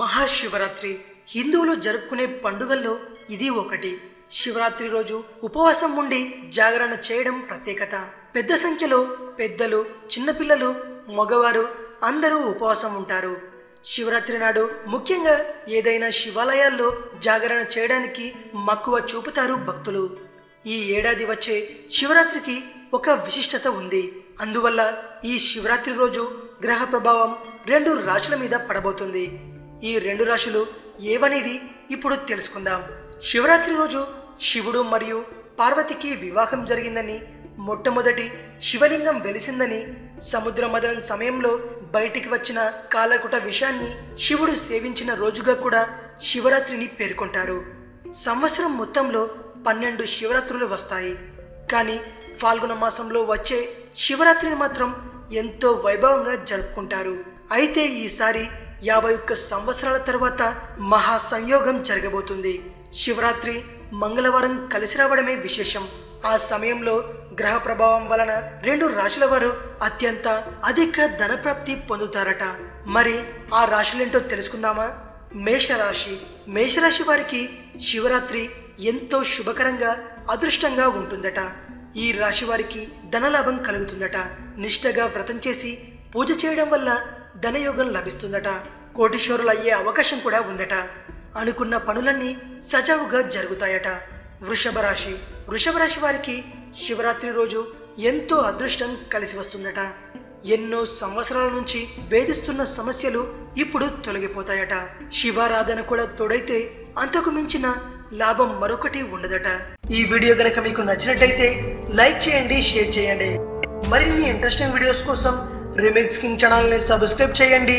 మహాశివరాత్రి. హిందువులు జరుపుకునే పండుగల్లో ఇది ఒకటి. శివరాత్రి రోజు ఉపవాసం ఉండి జాగరణ చేయడం ప్రత్యేకత. పెద్ద సంఖ్యలో పెద్దలు చిన్నపిల్లలు మగవారు అందరూ ఉపవాసం ఉంటారు. శివరాత్రి నాడు ముఖ్యంగా ఏదైనా శివాలయాల్లో జాగరణ చేయడానికి మక్కువ చూపుతారు భక్తులు. ఈ ఏడాది వచ్చే శివరాత్రికి ఒక విశిష్టత ఉంది. అందువల్ల ఈ శివరాత్రి రోజు గ్రహ ప్రభావం రెండు రాశుల మీద పడబోతుంది. ఈ రెండు రాశులు ఏవనేవి? ఇప్పుడు తెలుసుకుందాం. శివరాత్రి రోజు శివుడు మరియు పార్వతికి వివాహం జరిగిందని మొట్టమొదటి శివలింగం వెలిసిందని సముద్ర మదనం సమయంలో బయటికి వచ్చిన కాలకుట విషాన్ని శివుడు సేవించిన రోజుగా కూడా శివరాత్రిని పేర్కొంటారు. సంవత్సరం మొత్తంలో పన్నెండు శివరాత్రులు వస్తాయి. కానీ ఫాల్గుణ మాసంలో వచ్చే శివరాత్రిని మాత్రం ఎంతో వైభవంగా జరుపుకుంటారు. అయితే ఈసారి యాభై ఒక్క సంవత్సరాల తర్వాత మహా సంయోగం జరగబోతుంది. శివరాత్రి మంగళవారం కలిసి రావడమే విశేషం. ఆ సమయంలో గ్రహ ప్రభావం వలన రెండు రాశుల వారు అత్యంత అధిక ధనప్రాప్తి పొందుతారట. మరి ఆ రాశులేంటో తెలుసుకుందామా? మేషరాశి. మేషరాశి వారికి శివరాత్రి ఎంతో శుభకరంగా అదృష్టంగా ఉంటుందట. ఈ రాశి వారికి ధనలాభం కలుగుతుందట. నిష్టగా వ్రతం చేసి పూజ చేయడం వల్ల ధనయోగం లభిస్తుందట. కోటీశ్వరులు అయ్యే అవకాశం కూడా ఉందట. అనుకున్న పనులన్నీ సజావుగా జరుగుతాయట. వృషభ రాశి వృషభ రాశి వారికి శివరాత్రి రోజు ఎంతో అదృష్టం కలిసి వస్తుందట. ఎన్నో సంవత్సరాల నుంచి వేధిస్తున్న సమస్యలు ఇప్పుడు తొలగిపోతాయట. శివారాధన కూడా తోడైతే అంతకు మించిన లాభం మరొకటి ఉండదట. ఈ వీడియో గనక మీకు నచ్చినట్టయితే లైక్ చేయండి షేర్ చేయండి. మరిన్ని ఇంట్రెస్టింగ్ వీడియోస్ కోసం రిమిక్స్ కింగ్ ఛానల్ని సబ్స్క్రైబ్ చేయండి.